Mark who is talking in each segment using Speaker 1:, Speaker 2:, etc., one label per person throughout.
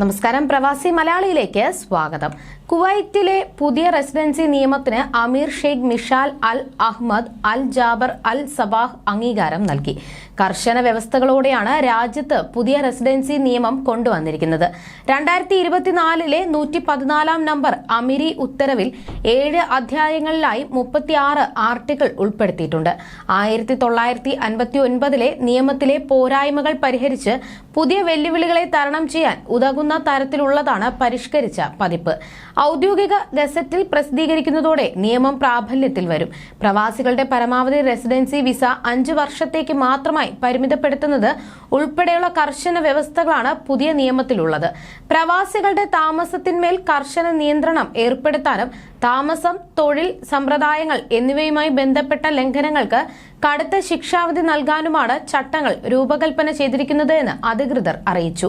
Speaker 1: നമസ്കാരം. പ്രവാസി മലയാളിയിലേക്ക് സ്വാഗതം. കുവൈറ്റിലെ പുതിയ റെസിഡൻസി നിയമത്തിന് അമീർ Sheikh Mishal Al Ahmad Al Jaber Al Sabah അംഗീകാരം നൽകി. കർശന വ്യവസ്ഥകളോടെയാണ് രാജ്യത്ത് പുതിയ റെസിഡൻസി നിയമം കൊണ്ടുവന്നിരിക്കുന്നത്. രണ്ടായിരത്തി ഇരുപത്തിനാലിലെ നൂറ്റി പതിനാലാം നമ്പർ അമിരി ഉത്തരവിൽ ഏഴ് അധ്യായങ്ങളിലായി മുപ്പത്തിയാറ് ആർട്ടിക്കിൾ ഉൾപ്പെടുത്തിയിട്ടുണ്ട്. ആയിരത്തി തൊള്ളായിരത്തി അൻപത്തി ഒൻപതിലെ നിയമത്തിലെ പോരായ്മകൾ പരിഹരിച്ച് പുതിയ വെല്ലുവിളികളെ തരണം ചെയ്യാൻ ഉതകുന്ന തരത്തിലുള്ളതാണ് പരിഷ്കരിച്ച പതിപ്പ്. ഔദ്യോഗിക ഗസറ്റിൽ പ്രസിദ്ധീകരിക്കുന്നതോടെ നിയമം പ്രാബല്യത്തിൽ വരും. പ്രവാസികളുടെ പരമാവധി റെസിഡൻസി വിസ അഞ്ച് വർഷത്തേക്ക് മാത്രമായി പരിമിതപ്പെടുത്തുന്നത് ഉൾപ്പെടെയുള്ള കർശന വ്യവസ്ഥകളാണ് പുതിയ നിയമത്തിലുള്ളത്. പ്രവാസികളുടെ താമസത്തിന്മേൽ കർശന നിയന്ത്രണം ഏർപ്പെടുത്താനും താമസം തൊഴിൽ സമ്പ്രദായങ്ങൾ എന്നിവയുമായി ബന്ധപ്പെട്ട ലംഘനങ്ങൾക്ക് കടുത്ത ശിക്ഷാവധി നൽകാനുമാണ് ചട്ടങ്ങൾ രൂപകൽപ്പന ചെയ്തിരിക്കുന്നത് എന്ന് അധികൃതർ അറിയിച്ചു.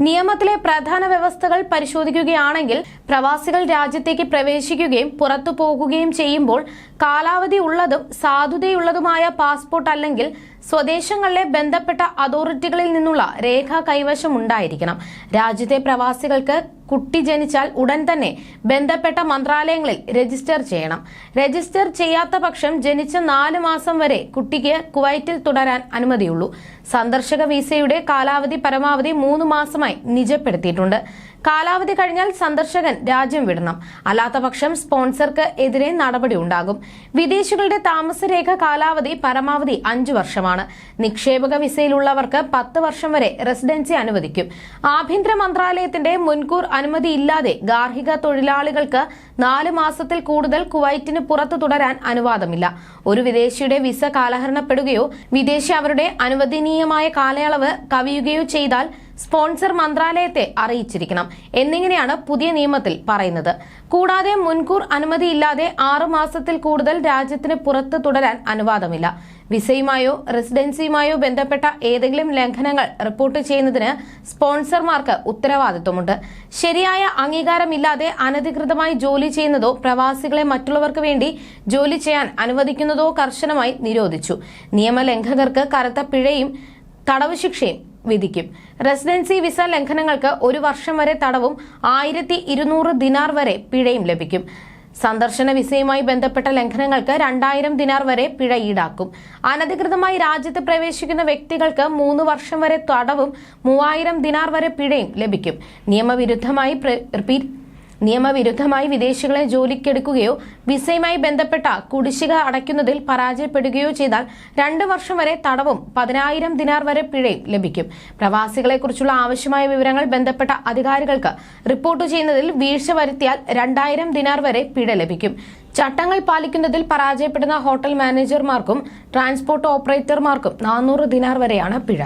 Speaker 1: നിയമത്തിലെ പ്രധാന വ്യവസ്ഥകൾ പരിശോധിക്കുകയാണെങ്കിൽ പ്രവാസികൾ രാജ്യത്തേക്ക് പ്രവേശിക്കുകയും പുറത്തു പോകുകയും ചെയ്യുമ്പോൾ കാലാവധി ഉള്ളതും സാധുതയുള്ളതുമായ പാസ്പോർട്ട് അല്ലെങ്കിൽ സ്വദേശങ്ങളിലെ ബന്ധപ്പെട്ട അതോറിറ്റികളിൽ നിന്നുള്ള രേഖ കൈവശം ഉണ്ടായിരിക്കണം. രാജ്യത്തെ പ്രവാസികൾക്ക് കുട്ടി ജനിച്ചാൽ ഉടൻ തന്നെ ബന്ധപ്പെട്ട മന്ത്രാലയങ്ങളിൽ രജിസ്റ്റർ ചെയ്യണം. രജിസ്റ്റർ ചെയ്യാത്ത പക്ഷം ജനിച്ച നാല് മാസം വരെ കുട്ടിക്ക് കുവൈറ്റിൽ തുടരാൻ അനുമതിയുള്ളൂ. സന്ദർശക വിസയുടെ കാലാവധി പരമാവധി മൂന്ന് മാസമായി നിജപ്പെടുത്തിയിട്ടുണ്ട്. കാലാവധി കഴിഞ്ഞാൽ സന്ദർശകൻ രാജ്യം വിടണം. അല്ലാത്ത പക്ഷം സ്പോൺസർക്ക് എതിരെ നടപടി ഉണ്ടാകും. വിദേശികളുടെ താമസരേഖ കാലാവധി പരമാവധി അഞ്ചു വർഷമാണ്. നിക്ഷേപക വിസയിലുള്ളവർക്ക് പത്ത് വർഷം വരെ റെസിഡൻസി അനുവദിക്കും. ആഭ്യന്തര മന്ത്രാലയത്തിന്റെ മുൻകൂർ അനുമതിയില്ലാതെ ഗാർഹിക തൊഴിലാളികൾക്ക് നാല് മാസത്തിൽ കൂടുതൽ കുവൈറ്റിന് പുറത്തു തുടരാൻ അനുവാദമില്ല. ഒരു വിദേശിയുടെ വിസ കാലഹരണപ്പെടുകയോ വിദേശി അവരുടെ അനുവദനീയമായ കാലയളവ് കവിയുകയോ ചെയ്താൽ സ്പോൺസർ മന്ത്രാലയത്തെ അറിയിച്ചിരിക്കണം. എന്നിങ്ങനെയാണ് പുതിയ നിയമത്തിൽ പറയുന്നത്. കൂടാതെ മുൻകൂർ അനുമതിയില്ലാതെ ആറു മാസത്തിൽ കൂടുതൽ രാജ്യത്തിന് പുറത്ത് തുടരാൻ അനുവാദമില്ല. വിസയുമായോ റെസിഡൻസിയുമായോ ബന്ധപ്പെട്ട ഏതെങ്കിലും ലംഘനങ്ങൾ റിപ്പോർട്ട് ചെയ്യുന്നതിന് സ്പോൺസർമാർക്ക് ഉത്തരവാദിത്വമുണ്ട്. ശരിയായ അംഗീകാരമില്ലാതെ അനധികൃതമായി ജോലി ചെയ്യുന്നതോ പ്രവാസികളെ മറ്റുള്ളവർക്ക് വേണ്ടി ജോലി ചെയ്യാൻ അനുവദിക്കുന്നതോ കർശനമായി നിരോധിച്ചു. നിയമലംഘകർക്ക് കറുത്ത പിഴയും തടവ് ശിക്ഷയും വിധിക്കും. റെസിഡൻസി വിസ ലംഘനങ്ങൾക്ക് ഒരു വർഷം വരെ തടവും ആയിരത്തി ഇരുന്നൂറ് ദിനാർ വരെ പിഴയും ലഭിക്കും. സന്ദർശന വിസയുമായി ബന്ധപ്പെട്ട ലംഘനങ്ങൾക്ക് രണ്ടായിരം ദിനാർ വരെ പിഴ ഈടാക്കും. അനധികൃതമായി രാജ്യത്ത് പ്രവേശിക്കുന്ന വ്യക്തികൾക്ക് മൂന്ന് വർഷം വരെ തടവും മൂവായിരം ദിനാർ വരെ പിഴയും ലഭിക്കും. നിയമവിരുദ്ധമായി റിപ്പീറ്റ് നിയമവിരുദ്ധമായി വിദേശികളെ ജോലിക്കെടുക്കുകയോ വിസയുമായി ബന്ധപ്പെട്ട കുടിശ്ശിക അടയ്ക്കുന്നതിൽ പരാജയപ്പെടുകയോ ചെയ്താൽ രണ്ട് വർഷം വരെ തടവും പതിനായിരം ദിനാർ വരെ പിഴയും ലഭിക്കും. പ്രവാസികളെക്കുറിച്ചുള്ള ആവശ്യമായ വിവരങ്ങൾ ബന്ധപ്പെട്ട അധികാരികൾക്ക് റിപ്പോർട്ട് ചെയ്യുന്നതിൽ വീഴ്ച വരുത്തിയാൽ രണ്ടായിരം ദിനാർ വരെ പിഴ ലഭിക്കും. ചട്ടങ്ങൾ പാലിക്കുന്നതിൽ പരാജയപ്പെടുന്ന ഹോട്ടൽ മാനേജർമാർക്കും ട്രാൻസ്പോർട്ട് ഓപ്പറേറ്റർമാർക്കും നാനൂറ് ദിനാർ വരെയാണ് പിഴ.